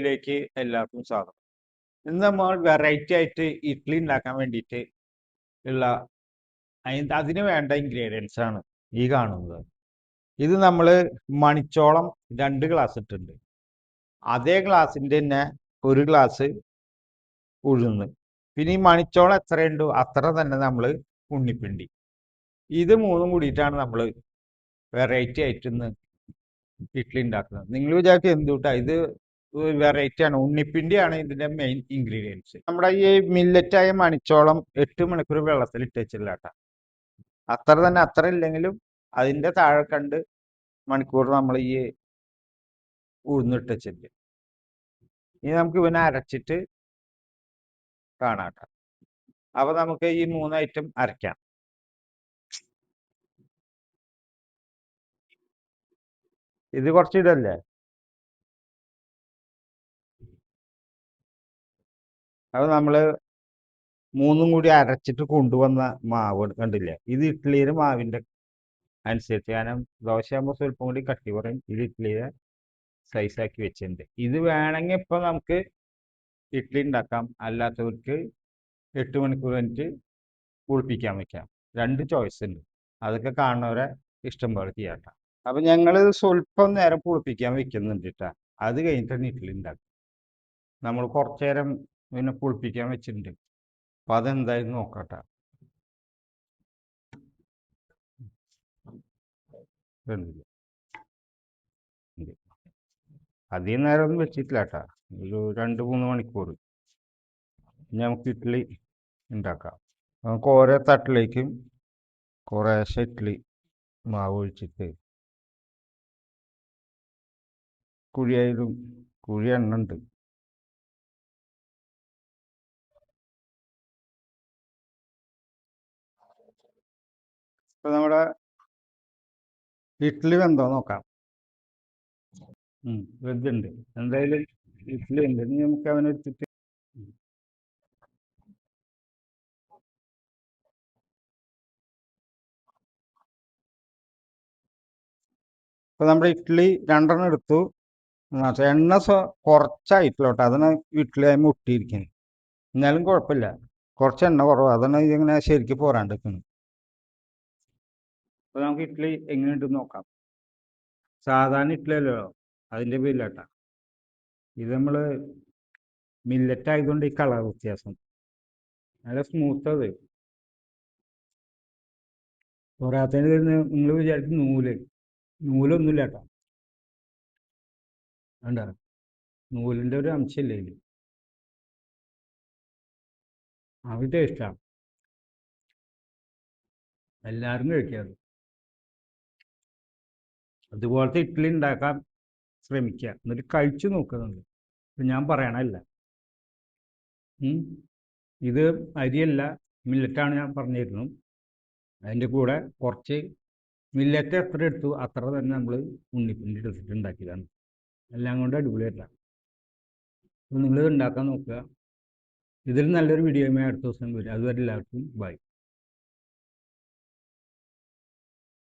വീഡിയോയിലേക്ക് എല്ലാവർക്കും സ്വാഗതം. ഇന്ന് നമ്മൾ വെറൈറ്റി ആയിട്ട് ഇഡ്ഡലി ഉണ്ടാക്കാൻ വേണ്ടിയിട്ട് ഉള്ള അതിന് വേണ്ട ഇൻഗ്രീഡിയൻസ് ആണ് ഈ കാണുന്നത്. ഇത് നമ്മൾ മണിച്ചോളം രണ്ട് ഗ്ലാസ് ഇട്ടിട്ടുണ്ട്. അതേ ഗ്ലാസിന്റെ തന്നെ ഒരു ഗ്ലാസ് ഉഴുന്ന്. പിന്നെ ഈ മണിച്ചോളം എത്രയുണ്ടോ അത്ര തന്നെ നമ്മൾ ഉണ്ണിപ്പിണ്ടി. ഇത് മൂന്നും കൂടിയിട്ടാണ് നമ്മൾ വെറൈറ്റി ആയിട്ട് ഇന്ന് ഉണ്ടാക്കുന്നത്. നിങ്ങൾ വിചാരിക്കും എന്തുട്ടാ ഇത് വെറൈറ്റി ആണ്. ഉണ്ണിപ്പിണ്ടിയാണ് ഇതിന്റെ മെയിൻ ഇൻഗ്രീഡിയൻസ് നമ്മുടെ ഈ മില്ലറ്റായ മണിച്ചോളം എട്ട് മണിക്കൂർ വെള്ളത്തിൽ ഇട്ട് വെച്ചില്ല അത്ര തന്നെ അത്ര ഇല്ലെങ്കിലും അതിന്റെ താഴെ കണ്ട് മണിക്കൂർ നമ്മൾ ഈ ഉഴുന്നിട്ട് വെച്ചില്ല ഇനി നമുക്ക് ഇവനെ അരച്ചിട്ട് കാണാം അപ്പൊ നമുക്ക് ഈ മൂന്ന് ഐറ്റം അരക്കാം. ഇത് കുറച്ച് അത് നമ്മൾ മൂന്നും കൂടി അരച്ചിട്ട് കൊണ്ടുവന്ന മാവ് കണ്ടില്ലേ? ഇത് ഇഡ്ഡലിയുടെ മാവിന്റെ അനുസരിച്ച് കാരണം ദോശയാകുമ്പോൾ സ്വല്പം കൂടി കട്ടി പറയും ഇത് ഇഡ്ഡലിയുടെ സൈസാക്കി വെച്ചിട്ടുണ്ട്. ഇത് വേണമെങ്കിൽ ഇപ്പം നമുക്ക് ഇഡ്ഡലി ഉണ്ടാക്കാം. അല്ലാത്തവർക്ക് എട്ട് മണിക്കൂർ കഴിഞ്ഞിട്ട് കുളിപ്പിക്കാൻ വെക്കാം. രണ്ട് ചോയ്സ് ഉണ്ട്. അതൊക്കെ കാണുന്നവരെ ഇഷ്ടം പോലെ ചെയ്യാട്ടാ അപ്പം ഞങ്ങൾ സ്വല്പം നേരം പുളിപ്പിക്കാൻ വെക്കുന്നുണ്ട് കേട്ടോ. അത് കഴിഞ്ഞിട്ടാണ് ഇഡ്ഡലി ഉണ്ടാക്കുക. നമ്മൾ കുറച്ചു നേരം പിന്നെ പൊളിപ്പിക്കാൻ വെച്ചിട്ടുണ്ട്. അപ്പം അതെന്തായാലും നോക്കട്ടെ. കണ്ടില്ലേ? അധികം നേരമൊന്നും വെച്ചിട്ടില്ല കേട്ടാ ഒരു രണ്ട് മൂന്ന് മണിക്കൂർ. നമുക്ക് ഇഡ്ഡലി ഉണ്ടാക്കാം. നമുക്ക് ഓരോ തട്ടിലേക്കും കുറേശ്ശെ ഇഡ്ഡലി മാവ് ഒഴിച്ചിട്ട് കുഴിയായാലും കുഴി എണ്ണ ഉണ്ട്. ഇപ്പൊ നമ്മുടെ ഇഡ്ഡലി വെന്തോ നോക്കാം. ഉം, വെന്തുണ്ട് എന്തായാലും ഇഡ്ഡലി ഉണ്ട്. ഇനി നമുക്ക് അവനെടുത്തിട്ട് ഇപ്പൊ നമ്മുടെ ഇഡ്ഡലി രണ്ടെണ്ണം എടുത്തു. എണ്ണ കുറച്ചായിട്ടില്ല കേട്ടോ അതാണ് ഇഡ്ഡലി ആയി മുട്ടിയിരിക്കുന്നത് എന്നാലും കുഴപ്പമില്ല കുറച്ച് എണ്ണ കുറവ്. അതാണ് ഇങ്ങനെ ശരിക്ക് പോരാണ്ട് അപ്പൊ നമുക്ക് ഇഡ്ഡലി എങ്ങനെയുണ്ടെന്ന് നോക്കാം. സാധാരണ ഇഡ്ലി അല്ലല്ലോ അതിന്റെ പേരിലാട്ടാ. ഇത് നമ്മൾ മില്ലറ്റ് ആയതുകൊണ്ട് ഈ കളർ വ്യത്യാസം. നല്ല സ്മൂത്ത് അത്. പോരാത്തതിന് നിങ്ങൾ വിചാരിക്കും നൂൽ. നൂലൊന്നുമില്ല കേട്ടോ വേണ്ട നൂലിന്റെ ഒരു അംശമില്ല ഇതിൽ അത് ടേസ്റ്റാണ് എല്ലാവരും കഴിക്കാറ്. അതുപോലത്തെ ഇഡ്ഡലി ഉണ്ടാക്കാൻ ശ്രമിക്കുക എന്നിട്ട് കഴിച്ചു നോക്കുന്നുണ്ട്. ഇത് ഞാൻ പറയണല്ല ഉം. ഇത് അരിയല്ല മില്ലറ്റാണ് ഞാൻ പറഞ്ഞിരുന്നു. അതിന്റെ കൂടെ കുറച്ച് മില്ലറ്റ് എത്ര എടുത്തു അത്ര തന്നെ നമ്മൾ ഉണ്ണിപ്പിണ്ടി എടുത്തിട്ട് ഉണ്ടാക്കിയതാണ്. എല്ലാം കൊണ്ട് അടിപൊളിയായിട്ടാണ് അപ്പോൾ നിങ്ങളിത് ഉണ്ടാക്കാൻ നോക്കുക. ഇതിൽ നല്ലൊരു വീഡിയോയുമായി അടുത്ത ദിവസം വരും. അതുവരെ എല്ലാവർക്കും ബൈ